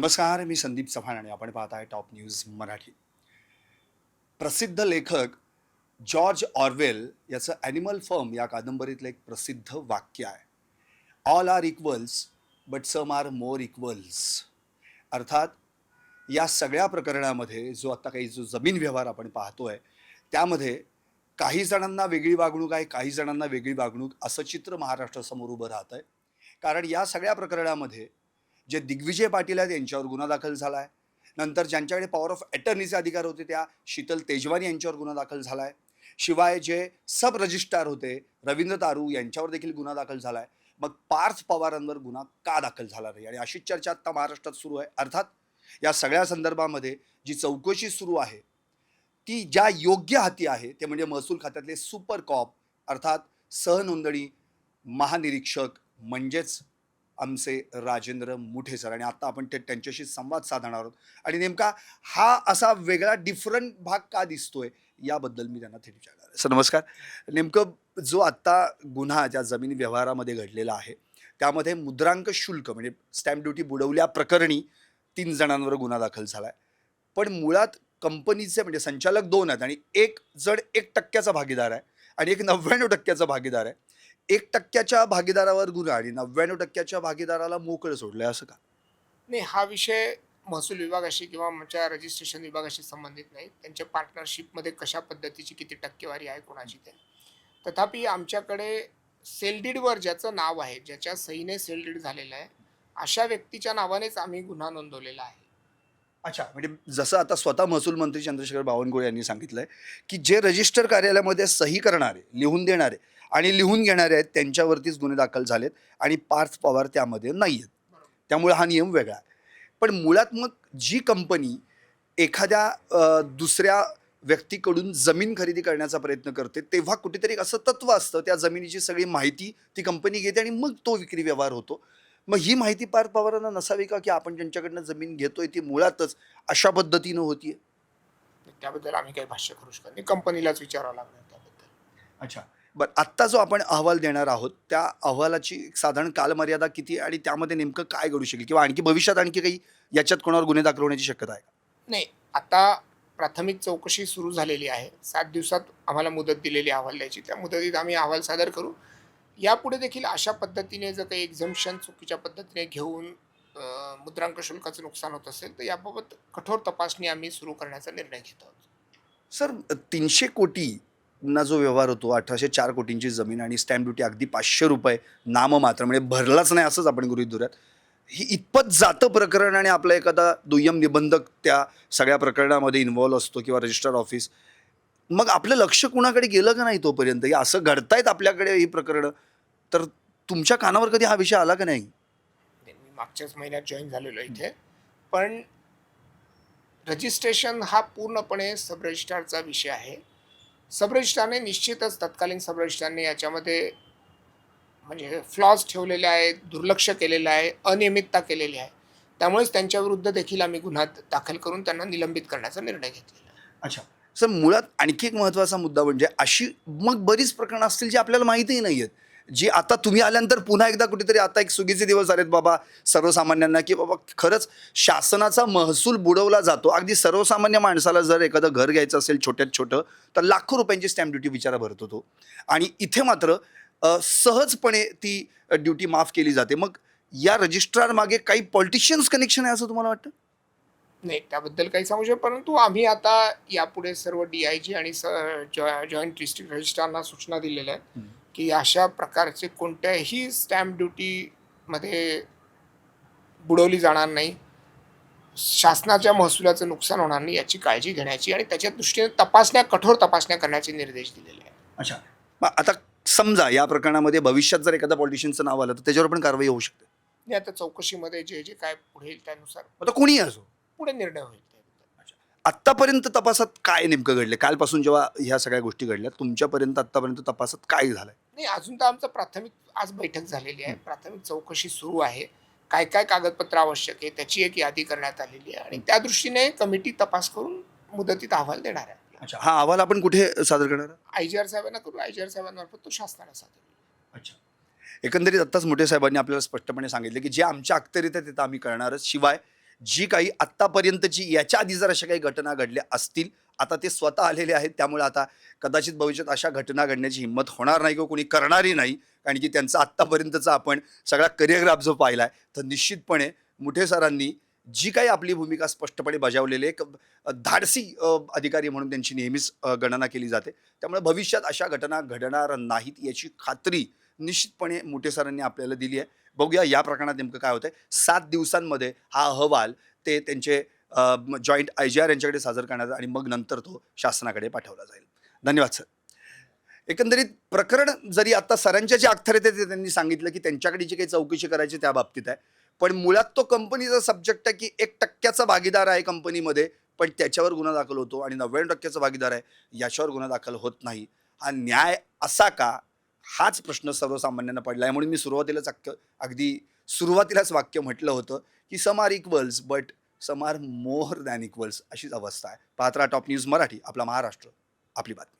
नमस्कार मी संदीप चव्हाण आणि आपण पाहत आहे टॉप न्यूज मराठी. प्रसिद्ध लेखक जॉर्ज ऑरवेल याचं ॲनिमल फर्म या कादंबरीतलं एक प्रसिद्ध वाक्य आहे. All are equals but some are more equals अर्थात या सगळ्या प्रकरणामध्ये जो आत्ता काही जो जमीन व्यवहार आपण पाहतोय त्यामध्ये काही जणांना वेगळी वागणूक आहे काही जणांना वेगळी वागणूक असं चित्र महाराष्ट्रासमोर उभं राहत आहे कारण या सगळ्या प्रकरणामध्ये जे दिग्विजय पाटील आहेत यांच्यावर गुन्हा दाखल झाला आहे नंतर ज्यांच्याकडे पॉवर ऑफ अटर्नीचे अधिकार होते त्या शीतल तेजवानी यांच्यावर गुन्हा दाखल झाला आहे शिवाय जे सब रजिस्ट्रार होते रवींद्र तारू यांच्यावर देखील गुन्हा दाखल झाला आहे मग पार्थ पवारांवर गुन्हा का दाखल झाला नाही? आणि अशीच चर्चा आत्ता महाराष्ट्रात सुरू आहे. अर्थात या सगळ्या संदर्भामध्ये जी चौकशी सुरू आहे ती ज्या योग्य हाती आहे ते म्हणजे महसूल खात्यातले सुपर कॉप अर्थात सहनोंदणी महानिरीक्षक म्हणजेच आमचे राजेंद्र मुठे सर. आणि आता आपण ते त्यांच्याशी संवाद साधणार आहोत. आणि नेमका हा असा वेगळा डिफरंट भाग का दिसतोय याबद्दल मी त्यांना थेट विचारणार सर नमस्कार. नेमकं जो आत्ता गुन्हा ज्या जमीन व्यवहारामध्ये घडलेला आहे त्यामध्ये मुद्रांक शुल्क म्हणजे स्टॅम्प ड्युटी बुडवल्या प्रकरणी तीन जणांवर गुन्हा दाखल झाला आहे पण मुळात कंपनीचे म्हणजे संचालक दोन आहेत आणि एक जण एक टक्क्याचा भागीदार आहे आणि एक नव्याण्णव टक्क्याचा भागीदार आहे. एक टक्क्याच्या भागीदारावर गुन्हा आणि नव्याण्णव टक्क्याच्या भागीदाराला मोकळं सोडलंय असं का? नाही हा विषय महसूल विभागाशी किंवा आमच्या रजिस्ट्रेशन विभागाशी संबंधित नाही. त्यांच्या पार्टनरशिपमध्ये कशा पद्धतीची किती टक्केवारी आहे कोणाची ते. तथापि आमच्याकडे सेलडीडवर ज्याचं नाव आहे ज्याच्या सहीने सेलडीड झालेलं आहे अशा व्यक्तीच्या नावानेच आम्ही गुन्हा नोंदवलेला आहे. अच्छा. म्हणजे जसं आता स्वतः महसूल मंत्री चंद्रशेखर बावनकुळे यांनी सांगितलंय की जे रजिस्टर कार्यालयामध्ये सही करणारे लिहून देणारे आणि लिहून घेणारे आहेत त्यांच्यावरतीच गुन्हे दाखल झालेत आणि पार्थ पवार त्यामध्ये नाही आहेत त्यामुळे हा नियम वेगळा आहे. पण मुळात मग जी कंपनी एखाद्या दुसऱ्या व्यक्तीकडून जमीन खरेदी करण्याचा प्रयत्न करते तेव्हा कुठेतरी असं तत्व असतं त्या जमिनीची सगळी माहिती ती कंपनी घेते आणि मग तो विक्री व्यवहार होतो. मग ही माहिती पार्थ पवारांना नसावी का की आपण ज्यांच्याकडनं जमीन घेतोय ती मुळातच अशा पद्धतीनं होतीये? त्याबद्दल आम्ही काही भाष्य करू शकत नाही. कंपनीलाच विचारावं लागणार त्याबद्दल. अच्छा. बरं आत्ता जो आपण अहवाल देणार आहोत त्या अहवालाची साधारण कालमर्यादा किती आणि त्यामध्ये नेमकं काय घडू शकेल? किंवा आणखी भविष्यात आणखी काही याच्यात कोणावर गुन्हे दाखल होण्याची शक्यता आहे का? नाही. आता प्राथमिक चौकशी सुरू झालेली आहे. सात दिवसात आम्हाला मुदत दिलेली अहवाल द्यायची. त्या मुदतीत आम्ही अहवाल सादर करू. यापुढे देखील अशा पद्धतीने जर काही एक्झम्शन चुकीच्या पद्धतीने घेऊन मुद्रांक शुल्काचं नुकसान होत असेल तर याबाबत कठोर तपासणी आम्ही सुरू करण्याचा निर्णय घेत आहोत. सर तीनशे कोटी ना जो व्यवहार होतो अठराशे चार कोटींची जमीन आणि स्टॅम्प ड्युटी अगदी पाचशे रुपये नाममात्र म्हणजे भरलाच नाही असंच आपण गृहित धरूयात. ही इतपत जातं प्रकरण आणि आपला एखादा दुय्यम निबंधक त्या सगळ्या प्रकरणामध्ये इन्व्हॉल्व असतो किंवा रजिस्टर ऑफिस मग आपलं लक्ष कुणाकडे गेलं का नाही तोपर्यंत? हे असं घडतायत आपल्याकडे ही प्रकरणं? तर तुमच्या कानावर कधी हा विषय आला का नाही? मी मागच्याच महिन्यात जॉईन झालेलो इथे. पण रजिस्ट्रेशन हा पूर्णपणे सब रजिस्ट्रारचा विषय आहे. सब रजिस्ट्रारने निश्चितच तत्कालीन सब रजिस्ट्रारने याच्यामध्ये म्हणजे फ्लॉज ठेवलेले आहेत दुर्लक्ष केलेलं आहे अनियमितता केलेली आहे. त्यामुळेच त्यांच्याविरुद्ध देखील आम्ही गुन्हा दाखल करून त्यांना निलंबित करण्याचा निर्णय घेतलेला आहे. अच्छा. सर मुळात आणखी एक महत्त्वाचा मुद्दा म्हणजे अशी मग बरीच प्रकरणं असतील जी आपल्याला माहितीही नाही आहेत जी आता तुम्ही आल्यानंतर पुन्हा एकदा कुठेतरी आता एक सुगीचे दिवस आलेत बाबा सर्वसामान्यांना की बाबा खरंच शासनाचा महसूल बुडवला जातो. अगदी सर्वसामान्य माणसाला जर एखादं घर घ्यायचं असेल छोट्यात छोटं तर लाखो रुपयांची स्टॅम्प ड्युटी बिचारा भरतो तो. आणि इथे मात्र सहजपणे ती ड्युटी माफ केली जाते. मग या रजिस्ट्रार मागे काही पॉलिटिशियन्स कनेक्शन आहे असं तुम्हाला वाटतं? नाही त्याबद्दल काही सांगू शकत परंतु आम्ही आता यापुढे सर्व डी आय जी आणि जॉईंट डिस्ट्रिक्ट रजिस्ट्रारना सूचना दिलेल्या आहेत. की अशा प्रकारचे कोणत्याही स्टॅम्प ड्युटीमध्ये बुडवली जाणार नाही. शासनाच्या महसुलाचं नुकसान होणार नाही याची काळजी घेण्याची आणि त्याच्या दृष्टीने तपासण्या कठोर तपासण्या करण्याचे निर्देश दिलेले आहेत. अच्छा. मग आता समजा या प्रकरणामध्ये भविष्यात जर एखादा पॉलिटिशियनचं नाव आलं तर त्याच्यावर पण कारवाई होऊ शकते. आणि आता चौकशीमध्ये जे जे काय पुढे येईल त्यानुसार. आता कोणीही असो. पुढे निर्णय होईल. आत्तापर्यंत तपासात काय नेमकं घडलं कालपासून जेव्हा ह्या सगळ्या गोष्टी घडल्या तुमच्यापर्यंत आत्तापर्यंत तपासात काय झालंय? नाही अजून तर आमचं प्राथमिक आज बैठक झालेली आहे. प्राथमिक चौकशी सुरू आहे. काय काय कागदपत्र आवश्यक आहे त्याची एक यादी करण्यात आलेली आहे. आणि त्या दृष्टीने कमिटी तपास करून मुदतीत अहवाल देणार आहे. अच्छा हा अहवाल आपण कुठे सादर करणार? आय जी आर साहेबांना करू. आय जी आर साहेबांमार्फत तो शासनाला सादर होईल. अच्छा. एकंदरीत आत्ताच मोठे साहेबांनी आपल्याला स्पष्टपणे सांगितलं की जे आमच्या अखत्यारीत आहे ते तर आम्ही करणारच शिवाय जी काही आत्तापर्यंतची याच्या आधी जर अशा काही घटना घडल्या असतील आता ते स्वतः आलेले आहेत त्यामुळे आता कदाचित भविष्यात अशा घटना घडण्याची हिंमत होणार नाही किंवा कोणी करणारही नाही कारण की त्यांचा आत्तापर्यंतचा आपण सगळा करिअरग्राफ जो पाहिला आहे तर निश्चितपणे मुठे सरांनी जी काही आपली भूमिका स्पष्टपणे बजावलेली एक धाडसी अधिकारी म्हणून त्यांची नेहमीच गणना केली जाते. त्यामुळे भविष्यात अशा घटना घडणार नाहीत याची खात्री निश्चितपणे मोठे सरांनी आपल्याला दिली आहे. बघूया या प्रकरणात नेमकं काय होतंय. सात दिवसांमध्ये हा अहवाल ते त्यांचे जॉईंट आय जी आर यांच्याकडे सादर करण्यात आणि मग नंतर तो शासनाकडे पाठवला जाईल. धन्यवाद सर. एकंदरीत प्रकरण जरी आता सरांच्या जे अख्तर आहेत ते त्यांनी सांगितलं की त्यांच्याकडे जी काही चौकशी करायची त्या बाबतीत आहे. पण मुळात तो कंपनीचा सब्जेक्ट आहे की एक टक्क्याचा भागीदार आहे कंपनीमध्ये पण त्याच्यावर गुन्हा दाखल होतो आणि नव्याण्णव टक्क्याचा भागीदार आहे याच्यावर गुन्हा दाखल होत नाही. हा न्याय असा का? हाच प्रश्न सर्वसामान्यांना पडला आहे. म्हणून मी सुरुवातीलाच अक्क अगदी सुरुवातीलाच वाक्य म्हटलं होतं की some are equals but some are more than equals अशीच अवस्था आहे. पात्रा टॉप न्यूज मराठी आपला महाराष्ट्र. आपली बातमी.